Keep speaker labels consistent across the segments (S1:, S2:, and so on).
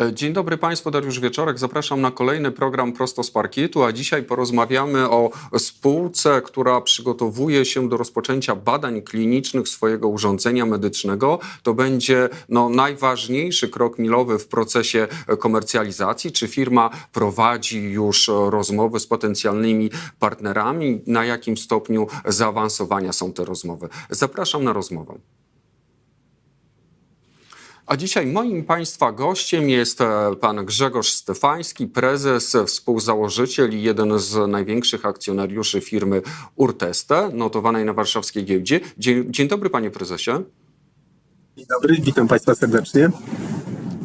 S1: E, Dzień dobry Państwu, Dariusz Wieczorek. Zapraszam na kolejny program Prosto z Parkietu, a dzisiaj porozmawiamy o spółce, która przygotowuje się do rozpoczęcia badań klinicznych swojego urządzenia medycznego. To będzie no, najważniejszy krok milowy w procesie komercjalizacji. Czy firma prowadzi już rozmowy z potencjalnymi partnerami? Na jakim stopniu zaawansowania są te rozmowy? Zapraszam na rozmowę. A dzisiaj moim Państwa gościem jest e, pan Grzegorz Stefański, prezes, współzałożyciel i jeden z największych akcjonariuszy firmy Urteste, notowanej na warszawskiej giełdzie. Dzień, dzień dobry, panie prezesie.
S2: Dzień dobry, witam Państwa serdecznie.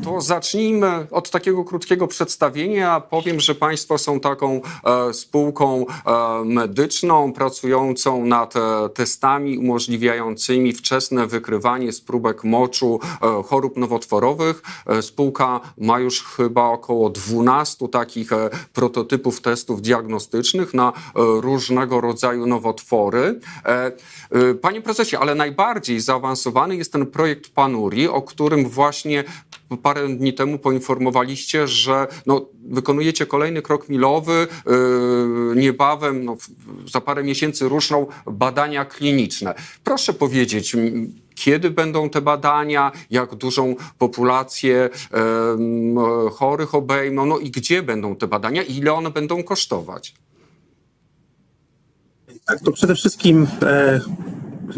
S1: To zacznijmy od takiego krótkiego przedstawienia. Powiem, że Państwo są taką e, spółką e, medyczną pracującą nad e, testami umożliwiającymi wczesne wykrywanie z próbek moczu chorób nowotworowych. Spółka ma już chyba około 12 takich prototypów testów diagnostycznych na różnego rodzaju nowotwory. Panie prezesie, ale najbardziej zaawansowany jest ten projekt Panuri, o którym właśnie parę dni temu poinformowaliście, że no, wykonujecie kolejny krok milowy. Yy, niebawem, no, za parę miesięcy ruszną badania kliniczne. Proszę powiedzieć, kiedy będą te badania, jak dużą populację chorych obejmą, no i gdzie będą te badania, i ile one będą kosztować?
S2: Tak, to przede wszystkim e,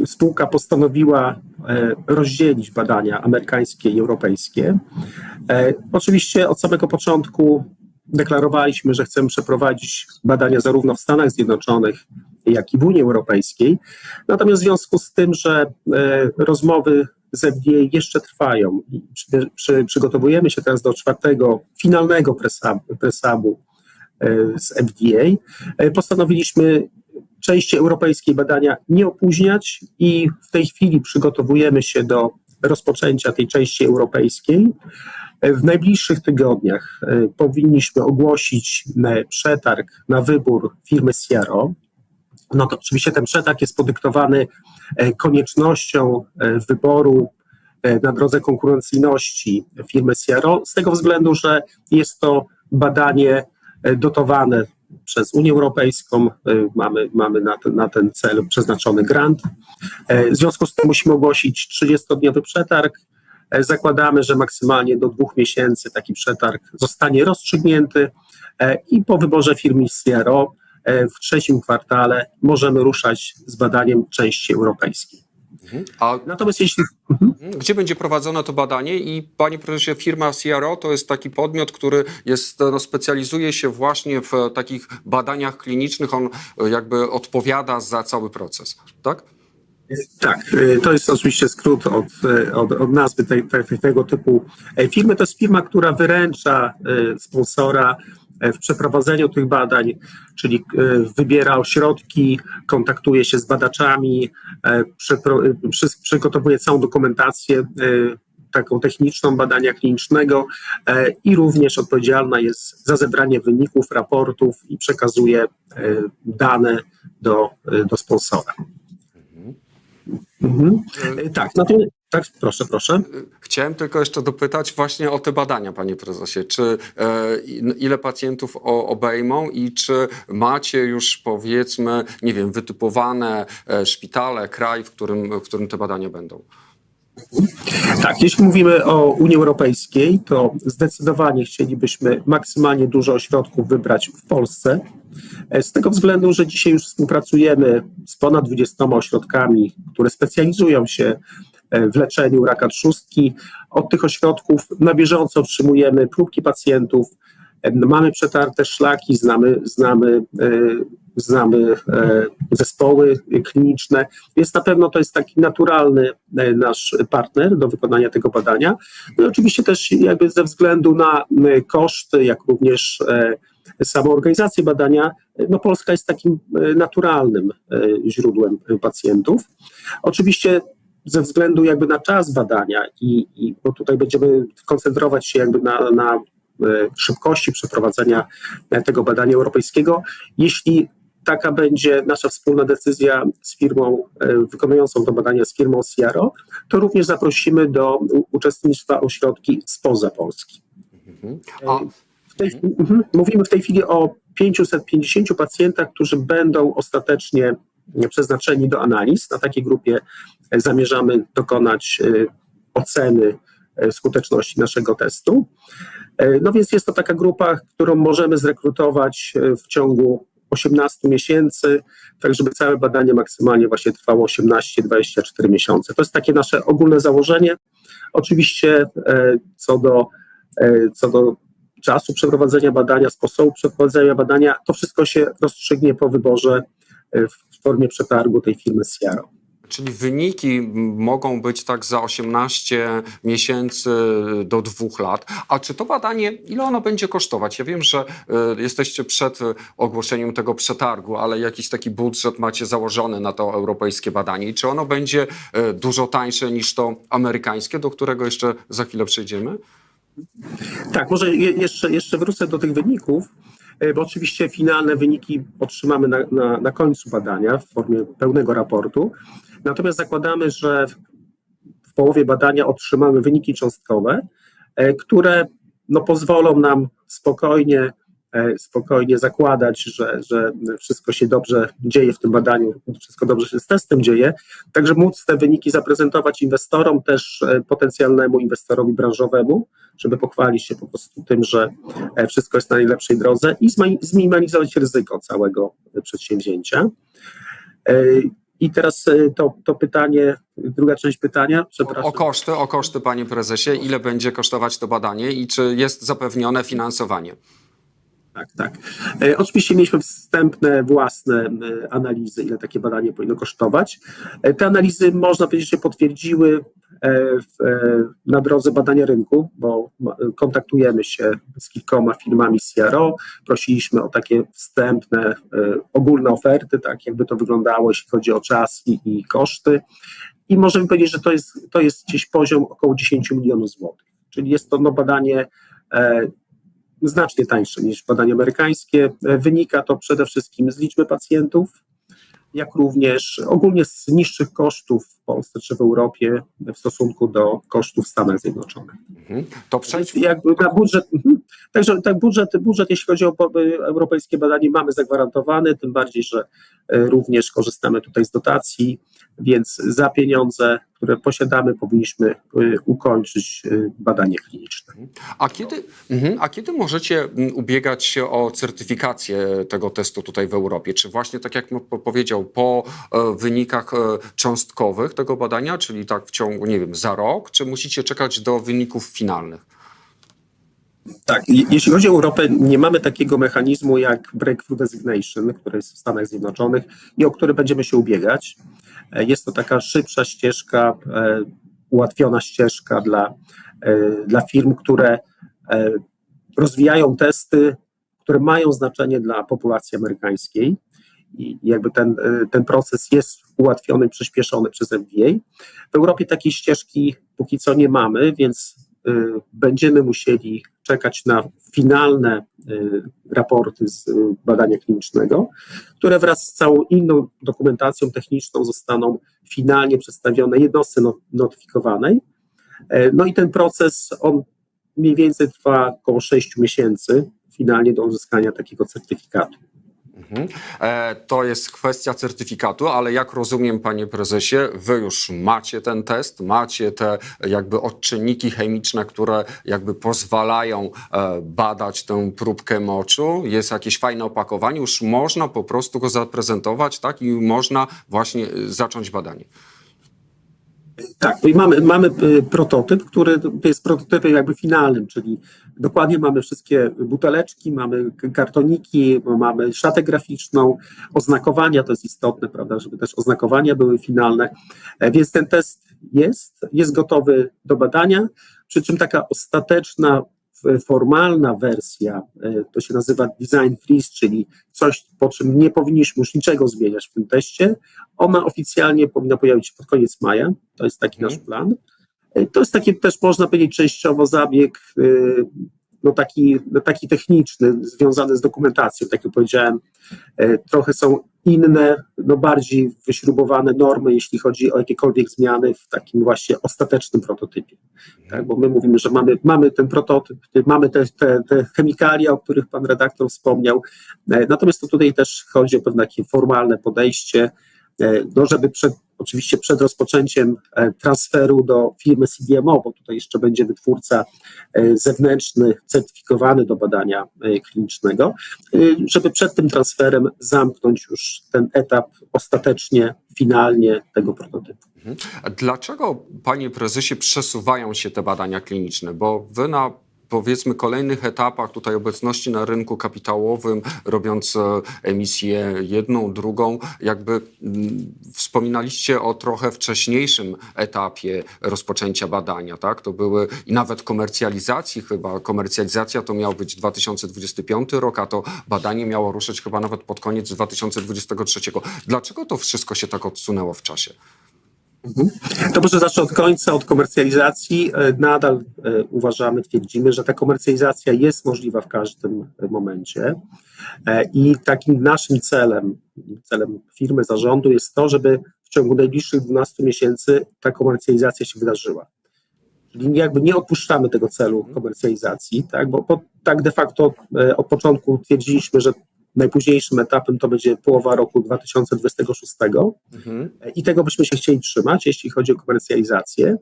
S2: spółka postanowiła e, rozdzielić badania amerykańskie i europejskie. E, oczywiście od samego początku deklarowaliśmy, że chcemy przeprowadzić badania zarówno w Stanach Zjednoczonych, jak i w Unii Europejskiej. Natomiast w związku z tym, że e, rozmowy z FDA jeszcze trwają i przy, przy, przygotowujemy się teraz do czwartego, finalnego presabu, presabu z FDA, postanowiliśmy części europejskiej badania nie opóźniać i w tej chwili przygotowujemy się do rozpoczęcia tej części europejskiej. W najbliższych tygodniach e, powinniśmy ogłosić przetarg na wybór firmy CRO. No to oczywiście ten przetarg jest podyktowany e, koniecznością e, wyboru na drodze konkurencyjności firmy CRO, z tego względu, że jest to badanie dotowane przez Unię Europejską. E, Mamy, mamy na, ten, na ten cel przeznaczony grant. E, W związku z tym musimy ogłosić 30-dniowy przetarg. E, Zakładamy, że maksymalnie do dwóch miesięcy taki przetarg zostanie rozstrzygnięty e, i po wyborze firmy CRO w trzecim kwartale możemy ruszać z badaniem części europejskiej.
S1: A
S2: Natomiast jeśli
S1: Gdzie będzie prowadzone to badanie? I panie prezesie, firma CRO to jest taki podmiot, który jest, no, specjalizuje się właśnie w e, takich badaniach klinicznych. On e, jakby odpowiada za cały proces, tak?
S2: Tak, y, to jest oczywiście skrót od, od, od nazwy tej, tej, tego typu e, firmy. To jest firma, która wyręcza sponsora e, w przeprowadzeniu tych badań, czyli y, wybiera ośrodki, kontaktuje się z badaczami, e, przygotowuje całą dokumentację taką techniczną badania klinicznego e, i również odpowiedzialna jest za zebranie wyników, raportów i przekazuje e, dane do, do sponsora. Mhm. E, Tak, natomiast, tak, proszę, proszę.
S1: Chciałem tylko jeszcze dopytać właśnie o te badania, panie prezesie. Czy e, ile pacjentów o, obejmą i czy macie już powiedzmy, nie wiem, wytypowane e, szpitale, kraj, w którym, w którym te badania będą?
S2: Tak, jeśli mówimy o Unii Europejskiej, to zdecydowanie chcielibyśmy maksymalnie dużo ośrodków wybrać w Polsce. Z tego względu, że dzisiaj już współpracujemy z ponad 20 ośrodkami, które specjalizują się e, w leczeniu raka trzustki. Od tych ośrodków na bieżąco otrzymujemy próbki pacjentów, mamy przetarte szlaki, znamy, znamy, e, znamy e, zespoły kliniczne, więc na pewno to jest taki naturalny e, nasz partner do wykonania tego badania. No i oczywiście też jakby ze względu na koszty, jak również samą organizację badania, no Polska jest takim naturalnym źródłem pacjentów. Oczywiście ze względu jakby na czas badania i, i bo tutaj będziemy koncentrować się jakby na, na szybkości przeprowadzenia e, tego badania europejskiego. Jeśli taka będzie nasza wspólna decyzja z firmą e, wykonującą to badania, z firmą CRO, to również zaprosimy do uczestnictwa ośrodki spoza Polski.
S1: A,
S2: W tej, mhm. Mówimy w tej chwili o 550 pacjentach, którzy będą ostatecznie przeznaczeni do analiz. Na takiej grupie e, zamierzamy dokonać e, oceny e, skuteczności naszego testu. E, No więc jest to taka grupa, którą możemy zrekrutować e, w ciągu 18 miesięcy, tak żeby całe badanie maksymalnie właśnie trwało 18-24 miesiące. To jest takie nasze ogólne założenie. Oczywiście e, co do, co do czasu przeprowadzenia badania, sposobu przeprowadzenia badania, to wszystko się rozstrzygnie po wyborze w formie przetargu tej firmy Sierra.
S1: Czyli wyniki mogą być tak za 18 miesięcy do dwóch lat. A czy to badanie, ile ono będzie kosztować? Ja wiem, że y, jesteście przed y, ogłoszeniem tego przetargu, ale jakiś taki budżet macie założony na to europejskie badanie. I czy ono będzie y, dużo tańsze niż to amerykańskie, do którego jeszcze za chwilę przejdziemy?
S2: Tak, może je, jeszcze, jeszcze wrócę do tych wyników, e, bo oczywiście finalne wyniki otrzymamy na, na, na końcu badania w formie pełnego raportu. Natomiast zakładamy, że w, w połowie badania otrzymamy wyniki cząstkowe, e, które no, pozwolą nam spokojnie, e, spokojnie zakładać, że, że wszystko się dobrze dzieje w tym badaniu, wszystko dobrze się z testem dzieje, także móc te wyniki zaprezentować inwestorom, też e, potencjalnemu inwestorowi branżowemu, żeby pochwalić się po prostu tym, że e, wszystko jest na najlepszej drodze i zminimalizować ryzyko całego e, przedsięwzięcia. E, I teraz e, to, to pytanie, druga część pytania, przepraszam.
S1: o koszty, o koszty, panie prezesie. Ile będzie kosztować to badanie i czy jest zapewnione finansowanie?
S2: Tak, tak. E, oczywiście mieliśmy wstępne własne e, analizy, ile takie badanie powinno kosztować. E, te analizy, można powiedzieć, się potwierdziły w, na drodze badania rynku, bo kontaktujemy się z kilkoma firmami CRO, prosiliśmy o takie wstępne, ogólne oferty, tak jakby to wyglądało, jeśli chodzi o czas i, i koszty. I możemy powiedzieć, że to jest, to jest gdzieś poziom około 10 milionów złotych. Czyli jest to no, badanie znacznie tańsze niż badania amerykańskie. E, Wynika to przede wszystkim z liczby pacjentów, jak również ogólnie z niższych kosztów w Polsce czy w Europie w stosunku do kosztów w Stanach Zjednoczonych.
S1: Mhm. To przejdźmy.
S2: Więc jakby na budżet, mhm. także tak budżet, budżet, jeśli chodzi o y, europejskie badanie, mamy zagwarantowany, tym bardziej, że y, również korzystamy tutaj z dotacji, więc za pieniądze, które posiadamy, powinniśmy y, ukończyć y, badanie kliniczne.
S1: A kiedy, mhm, a kiedy możecie mm, ubiegać się o certyfikację tego testu tutaj w Europie? Czy właśnie tak jak powiedział, po e, wynikach e, cząstkowych tego badania, czyli tak w ciągu, nie wiem, za rok, czy musicie czekać do wyników finalnych?
S2: Tak, je- jeśli chodzi o Europę, nie mamy takiego mechanizmu jak Breakthrough Designation, który jest w Stanach Zjednoczonych i o który będziemy się ubiegać. E, Jest to taka szybsza ścieżka, e, ułatwiona ścieżka dla, e, dla firm, które rozwijają testy, które mają znaczenie dla populacji amerykańskiej. I jakby ten, ten proces jest ułatwiony przyspieszony przez FDA. W Europie takiej ścieżki póki co nie mamy, więc będziemy musieli czekać na finalne y, raporty z y, badania klinicznego, które wraz z całą inną dokumentacją techniczną zostaną finalnie przedstawione jednostce no- notyfikowanej. E, No i ten proces, on mniej więcej trwa około 6 miesięcy finalnie do uzyskania takiego certyfikatu.
S1: Mhm. E, to jest kwestia certyfikatu, ale jak rozumiem, panie prezesie, wy już macie ten test, macie te jakby odczynniki chemiczne, które jakby pozwalają e, badać tę próbkę moczu. Jest jakieś fajne opakowanie, już można po prostu go zaprezentować, tak? I można właśnie e, zacząć badanie.
S2: Tak, i mamy, mamy y, prototyp, który jest prototypem jakby finalnym, czyli dokładnie mamy wszystkie buteleczki, mamy kartoniki, mamy szatę graficzną, oznakowania, to jest istotne, prawda, żeby też oznakowania były finalne, E, więc ten test jest, jest gotowy do badania, przy czym taka ostateczna, formalna wersja, e, to się nazywa design freeze, czyli coś, po czym nie powinniśmy już niczego zmieniać w tym teście, ona oficjalnie powinna pojawić się pod koniec maja. To jest taki
S1: Mhm.
S2: nasz plan. E, To jest taki też, można powiedzieć, częściowo zabieg no taki, no taki techniczny, związany z dokumentacją, tak jak powiedziałem, e, trochę są inne, no bardziej wyśrubowane normy, jeśli chodzi o jakiekolwiek zmiany w takim właśnie ostatecznym prototypie. Tak? Bo my mówimy, że mamy, mamy ten prototyp, mamy te, te, te chemikalia, o których pan redaktor wspomniał, e, natomiast to tutaj też chodzi o pewne takie formalne podejście, e, no żeby przed, oczywiście przed rozpoczęciem e, transferu do firmy CDMO, bo tutaj jeszcze będzie wytwórca e, zewnętrzny, certyfikowany do badania e, klinicznego, żeby przed tym transferem zamknąć już ten etap ostatecznie, finalnie tego prototypu.
S1: A Dlaczego, panie prezesie, przesuwają się te badania kliniczne? Bo wy na powiedzmy kolejnych etapach tutaj obecności na rynku kapitałowym, robiąc e, emisję jedną, drugą, jakby wspominaliście o trochę wcześniejszym etapie rozpoczęcia badania, tak? To były i nawet komercjalizacji chyba, komercjalizacja to miał być 2025 rok, a to badanie miało ruszyć chyba nawet pod koniec 2023. Dlaczego to wszystko się tak odsunęło w czasie?
S2: To może zacznę od końca, od komercjalizacji. E, Nadal e, uważamy, twierdzimy, że ta komercjalizacja jest możliwa w każdym momencie. E, I takim naszym celem, celem firmy, zarządu jest to, żeby w ciągu najbliższych 12 miesięcy ta komercjalizacja się wydarzyła. Czyli jakby nie opuszczamy tego celu komercjalizacji, tak? bo, bo tak de facto od początku twierdziliśmy, że najpóźniejszym etapem to będzie połowa roku 2026.
S1: Mhm.
S2: I tego byśmy się chcieli trzymać, jeśli chodzi o komercjalizację.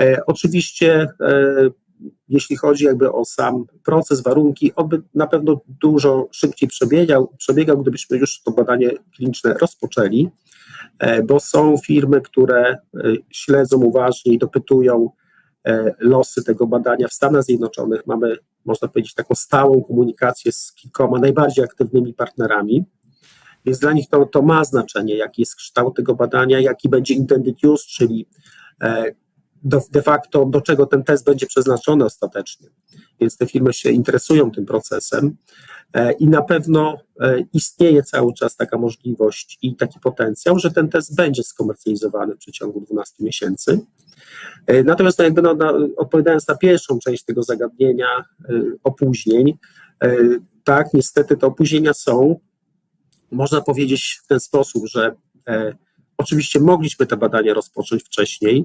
S2: E, oczywiście, e, jeśli chodzi jakby o sam proces, warunki, on by na pewno dużo szybciej przebiegał, przebiegał gdybyśmy już to badanie kliniczne rozpoczęli, e, bo są firmy, które śledzą uważnie i dopytują losy tego badania w Stanach Zjednoczonych. Mamy, można powiedzieć, taką stałą komunikację z kilkoma najbardziej aktywnymi partnerami. Więc dla nich to, to ma znaczenie, jaki jest kształt tego badania, jaki będzie intended use, czyli e, de facto do czego ten test będzie przeznaczony ostatecznie. Więc te firmy się interesują tym procesem e, i na pewno e, istnieje cały czas taka możliwość i taki potencjał, że ten test będzie skomercjalizowany w przeciągu 12 miesięcy. E, Natomiast no jakby no, na, odpowiadając na pierwszą część tego zagadnienia e, opóźnień, e, tak, niestety te opóźnienia są, można powiedzieć w ten sposób, że oczywiście mogliśmy te badania rozpocząć wcześniej,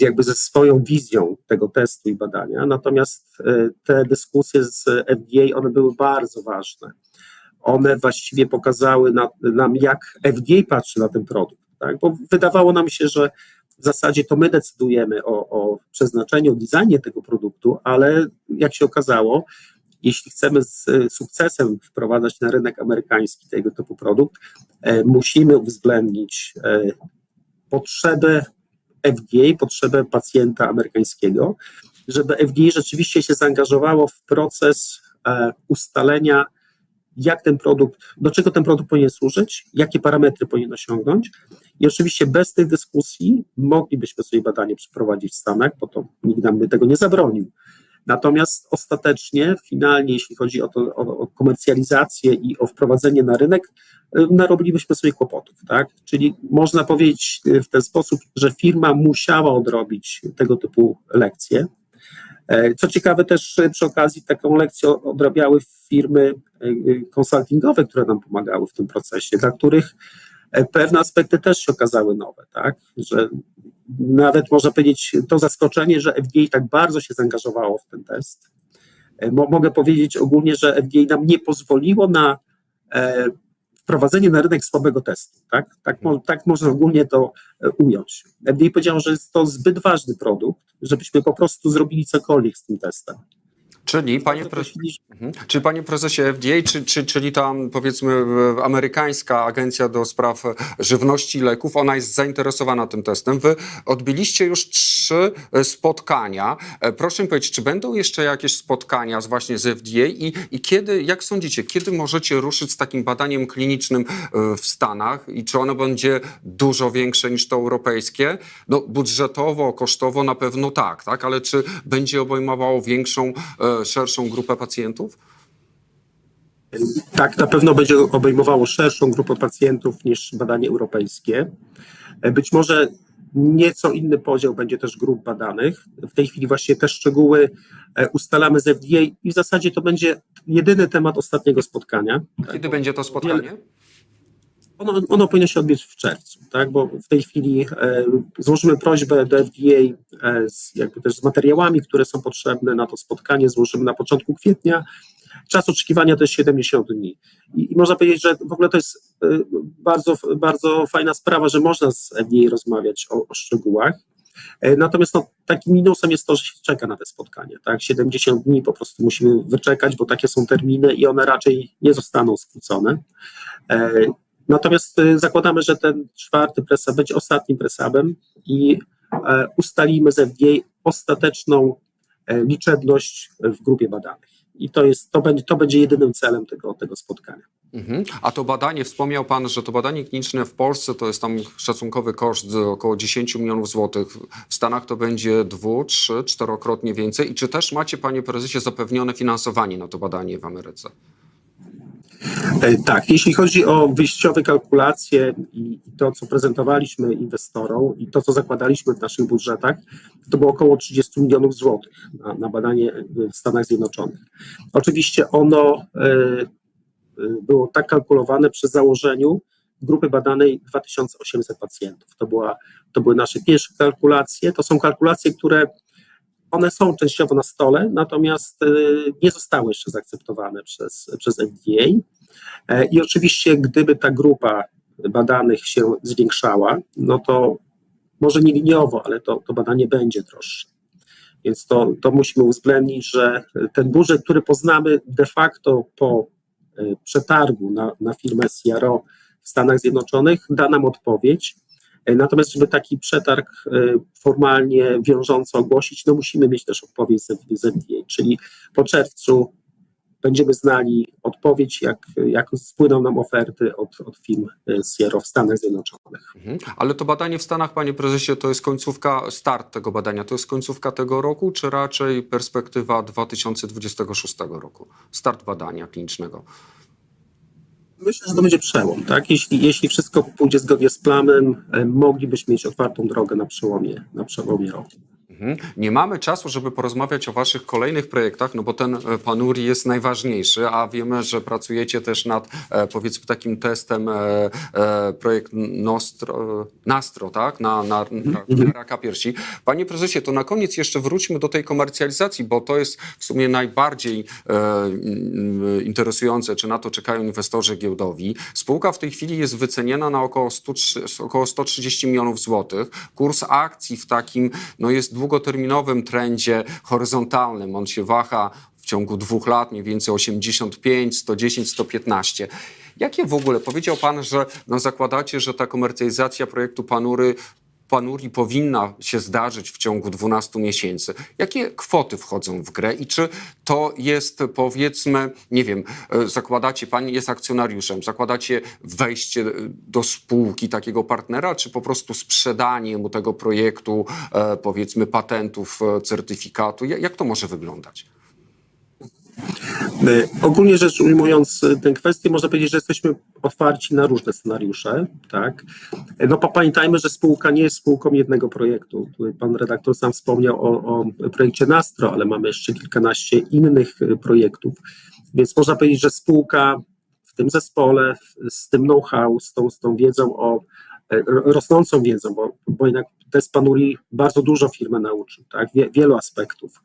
S2: jakby ze swoją wizją tego testu i badania, natomiast te dyskusje z FDA, one były bardzo ważne. One właściwie pokazały na, nam, jak FDA patrzy na ten produkt, tak? bo wydawało nam się, że w zasadzie to my decydujemy o, o przeznaczeniu, o designie tego produktu, ale jak się okazało, jeśli chcemy z e, sukcesem wprowadzać na rynek amerykański tego typu produkt, e, musimy uwzględnić e, potrzebę FDA, potrzebę pacjenta amerykańskiego, żeby FDA rzeczywiście się zaangażowało w proces e, ustalenia, jak ten produkt, do czego ten produkt powinien służyć, jakie parametry powinien osiągnąć. I oczywiście bez tych dyskusji moglibyśmy sobie badanie przeprowadzić w Stanach, bo to nikt nam by tego nie zabronił. Natomiast ostatecznie, finalnie, jeśli chodzi o, to, o, o komercjalizację i o wprowadzenie na rynek, y, narobilibyśmy sobie kłopotów, tak? Czyli można powiedzieć y, w ten sposób, że firma musiała odrobić tego typu lekcje. E, Co ciekawe, też y, przy okazji taką lekcję odrabiały firmy y, konsultingowe, które nam pomagały w tym procesie, dla których e, pewne aspekty też się okazały nowe, tak? Że nawet można powiedzieć to zaskoczenie, że FDA tak bardzo się zaangażowało w ten test. E, Mo, mogę powiedzieć ogólnie, że FDA nam nie pozwoliło na e, wprowadzenie na rynek słabego testu. Tak, tak, tak można ogólnie to e, ująć. FDA powiedział, że jest to zbyt ważny produkt, żebyśmy po prostu zrobili cokolwiek z tym testem.
S1: Czyli, panie prezesie, Mhm. Czy panie prezesie FDA, czy, czy, czyli tam powiedzmy amerykańska agencja do spraw żywności i leków, ona jest zainteresowana tym testem. Wy odbyliście już trzy e, spotkania. E, Proszę mi powiedzieć, czy będą jeszcze jakieś spotkania właśnie z FDA i, i kiedy, jak sądzicie, kiedy możecie ruszyć z takim badaniem klinicznym e, w Stanach i czy ono będzie dużo większe niż to europejskie? No budżetowo, kosztowo na pewno tak, tak, ale czy będzie obejmowało większą, e, szerszą grupę pacjentów?
S2: Tak, na pewno będzie obejmowało szerszą grupę pacjentów niż badanie europejskie. Być może Nieco inny podział będzie też grup badanych. W tej chwili właśnie te szczegóły e, ustalamy z FDA i w zasadzie to będzie jedyny temat ostatniego spotkania.
S1: Kiedy będzie to spotkanie?
S2: Ono, ono powinno się odbyć w czerwcu, tak? bo w tej chwili e, złożymy prośbę do FDA e, z, jakby też z materiałami, które są potrzebne na to spotkanie, złożymy na początku kwietnia. Czas oczekiwania to jest 70 dni. I, i można powiedzieć, że w ogóle to jest e, bardzo, bardzo fajna sprawa, że można z FDA rozmawiać o, o szczegółach. E, Natomiast no, takim minusem jest to, że się czeka na te spotkanie. Tak? 70 dni po prostu musimy wyczekać, bo takie są terminy i one raczej nie zostaną skrócone. Natomiast y, zakładamy, że ten czwarty presab będzie ostatnim presabem i e, ustalimy z FDA ostateczną e, liczebność w grupie badanych. I to, jest, to, będzie, to będzie jedynym celem tego, tego spotkania.
S1: Mhm. A to badanie, wspomniał Pan, że to badanie kliniczne w Polsce to jest tam szacunkowy koszt około 10 milionów złotych. W Stanach to będzie dwu, trzy, czterokrotnie więcej. I czy też macie, Panie Prezesie, zapewnione finansowanie na to badanie w Ameryce?
S2: E, Tak, jeśli chodzi o wyjściowe kalkulacje i to, co prezentowaliśmy inwestorom i to, co zakładaliśmy w naszych budżetach, to było około 30 milionów złotych na, na badanie w Stanach Zjednoczonych. Oczywiście ono e, e, było tak kalkulowane przy założeniu grupy badanej 2800 pacjentów. To, była, to były nasze pierwsze kalkulacje. To są kalkulacje, które one są częściowo na stole, natomiast e, nie zostały jeszcze zaakceptowane przez, przez FDA. E, I oczywiście, gdyby ta grupa badanych się zwiększała, no to może nie liniowo, ale to, to badanie będzie droższe. Więc to, to musimy uwzględnić, że ten budżet, który poznamy de facto po e, przetargu na, na firmę CRO w Stanach Zjednoczonych, da nam odpowiedź. E, Natomiast, żeby taki przetarg e, formalnie wiążąco ogłosić, no musimy mieć też odpowiedź z FDA, czyli po czerwcu będziemy znali odpowiedź, jak, jak spłyną nam oferty od, od firm e, CRO w Stanach Zjednoczonych.
S1: Mhm. Ale to badanie w Stanach, Panie Prezesie, to jest końcówka, start tego badania, to jest końcówka tego roku, czy raczej perspektywa 2026 roku? Start badania klinicznego.
S2: Myślę, że to będzie przełom, tak? Jeśli, jeśli wszystko pójdzie zgodnie z planem, e, moglibyśmy mieć otwartą drogę na przełomie, na przełomie roku.
S1: Mhm. Nie mamy czasu, żeby porozmawiać o Waszych kolejnych projektach, no bo ten e, Panuri jest najważniejszy, a wiemy, że pracujecie też nad e, powiedzmy takim testem e, projekt Nostro, Nastro, tak? Na, na, na, na raka piersi. Panie prezesie, to na koniec jeszcze wróćmy do tej komercjalizacji, bo to jest w sumie najbardziej e, mm, interesujące, czy na to czekają inwestorzy giełdowi. Spółka w tej chwili jest wyceniana na około, 100, około 130 milionów złotych. Kurs akcji w takim no jest długoterminowym trendzie horyzontalnym. On się waha w ciągu dwóch lat mniej więcej 85, 110, 115. Jakie w ogóle, powiedział Pan, że no zakładacie, że ta komercjalizacja projektu Panury Panuri powinna się zdarzyć w ciągu 12 miesięcy. Jakie kwoty wchodzą w grę i czy to jest powiedzmy, nie wiem, e, zakładacie, pani jest akcjonariuszem, zakładacie wejście e, do spółki takiego partnera, czy po prostu sprzedanie mu tego projektu, e, powiedzmy patentów, certyfikatu? Ja- Jak to może wyglądać?
S2: E, Ogólnie rzecz ujmując e, tę kwestię, można powiedzieć, że jesteśmy otwarci na różne scenariusze. Tak? E, No, pa- pamiętajmy, że spółka nie jest spółką jednego projektu. Tutaj pan redaktor sam wspomniał o, o projekcie Nastro, ale mamy jeszcze kilkanaście innych projektów. Więc można powiedzieć, że spółka w tym zespole, z tym know-how, z tą, z tą wiedzą o rosnącą wiedzą, bo, bo jednak test Panuri bardzo dużo firmę nauczył, tak? Wie, wielu aspektów.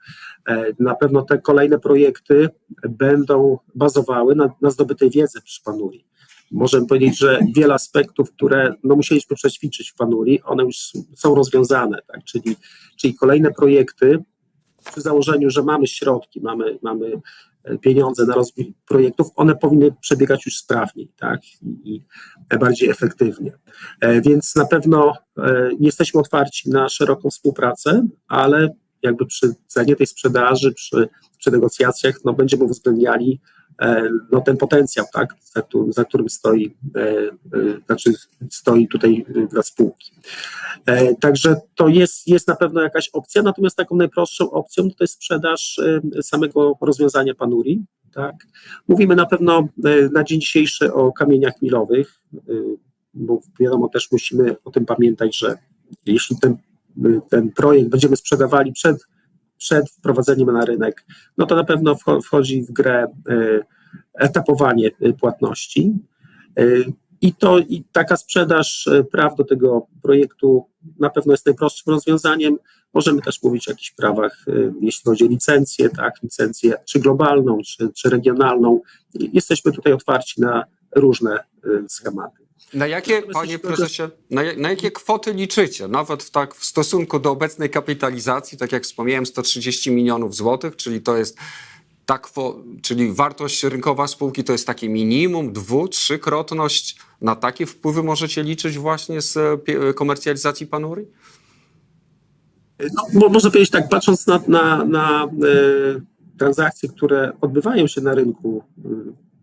S2: E, Na pewno te kolejne projekty będą bazowały na, na zdobytej wiedzy przy Panuri. Możemy powiedzieć, że wiele aspektów, które no, musieliśmy przećwiczyć w Panuri, one już są rozwiązane, tak? czyli, czyli kolejne projekty przy założeniu, że mamy środki, mamy, mamy e, pieniądze na rozwój projektów, one powinny przebiegać już sprawniej tak? I, bardziej efektywnie. E, Więc na pewno e, jesteśmy otwarci na szeroką współpracę, ale jakby przy cenie tej sprzedaży, przy, przy negocjacjach, no będziemy uwzględniali no, ten potencjał, tak, za, którym, za którym stoi, e, e, znaczy stoi tutaj e, dla spółki. E, Także to jest, jest na pewno jakaś opcja, natomiast taką najprostszą opcją to jest sprzedaż e, samego rozwiązania Panuri. Tak. Mówimy na pewno e, na dzień dzisiejszy o kamieniach milowych, e, bo wiadomo też musimy o tym pamiętać, że jeśli ten, ten projekt będziemy sprzedawali przed, przed wprowadzeniem na rynek, no to na pewno wcho- wchodzi w grę y, etapowanie y, płatności. Y, I to i taka sprzedaż praw do tego projektu na pewno jest najprostszym rozwiązaniem. Możemy też mówić o jakichś prawach, jeśli chodzi o licencję, tak, licencję czy globalną, czy, czy regionalną. Jesteśmy tutaj otwarci na różne y, schematy.
S1: Na jakie, panie prezesie, na, na jakie kwoty liczycie? Nawet w tak w stosunku do obecnej kapitalizacji, tak jak wspomniałem, 130 milionów złotych, czyli to jest ta kwo, czyli wartość rynkowa spółki to jest takie minimum, dwu, trzykrotność. Na takie wpływy możecie liczyć właśnie z e, pie- komercjalizacji panury?
S2: No, mo- można powiedzieć tak, patrząc na, na, na e, transakcje, które odbywają się na rynku e,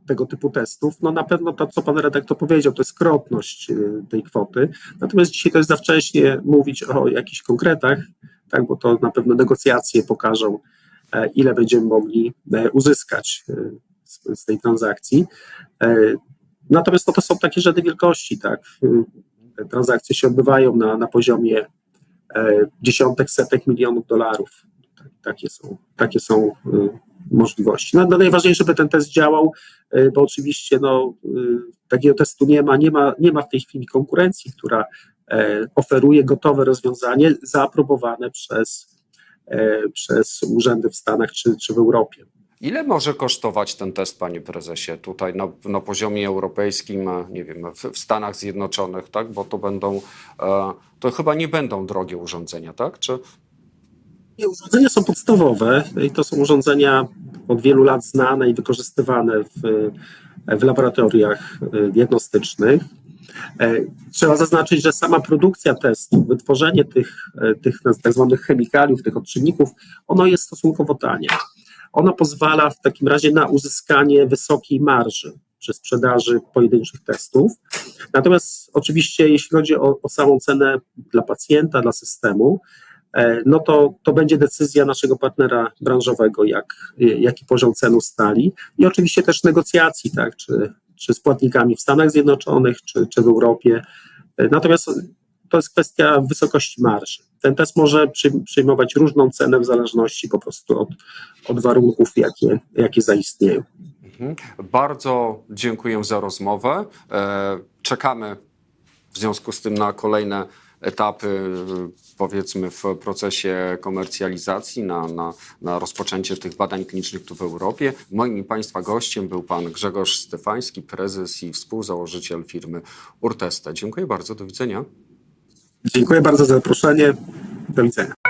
S2: tego typu testów, no na pewno to, co pan redaktor powiedział, to jest e, tej kwoty. Natomiast dzisiaj to jest za wcześnie mówić o jakichś konkretach, tak, bo to na pewno negocjacje pokażą, e, ile będziemy mogli e, uzyskać e, z, z tej transakcji. Natomiast to, to są takie rzędy wielkości, tak. transakcje się odbywają na, na poziomie dziesiątek, setek milionów dolarów. Tak, takie są, takie są y, możliwości. No, no najważniejsze, żeby ten test działał, y, bo oczywiście no, y, takiego testu nie ma, nie ma, nie ma w tej chwili konkurencji, która e, oferuje gotowe rozwiązanie zaaprobowane przez, e, przez urzędy w Stanach czy, czy w Europie.
S1: Ile może kosztować ten test, panie prezesie, tutaj na, na poziomie europejskim, nie wiem, w, w Stanach Zjednoczonych, tak? Bo to będą, e, to chyba nie będą drogie urządzenia, tak? Czy
S2: Urządzenia są podstawowe i to są urządzenia od wielu lat znane i wykorzystywane w, w laboratoriach e, diagnostycznych. E, Trzeba zaznaczyć, że sama produkcja testu, wytworzenie tych, e, tych tak zwanych chemikaliów, tych odczynników, ono jest stosunkowo tanie. Ono pozwala w takim razie na uzyskanie wysokiej marży przy sprzedaży pojedynczych testów. Natomiast oczywiście, jeśli chodzi o, o samą cenę dla pacjenta, dla systemu, no to, to będzie decyzja naszego partnera branżowego, jak, jaki poziom cen ustali i oczywiście też negocjacji, tak, czy, czy z płatnikami w Stanach Zjednoczonych, czy, czy w Europie. E, Natomiast to jest kwestia wysokości marży. Ten test może przy, przyjmować różną cenę w zależności po prostu od, od warunków, jakie, jakie zaistnieją.
S1: Mhm. Bardzo dziękuję za rozmowę. E, Czekamy w związku z tym na kolejne etapy, powiedzmy, w procesie komercjalizacji, na, na, na rozpoczęcie tych badań klinicznych tu w Europie. Moim Państwa gościem był pan Grzegorz Stefański, prezes i współzałożyciel firmy Urtesta. Dziękuję bardzo, do widzenia.
S2: Dziękuję bardzo za zaproszenie. Do widzenia.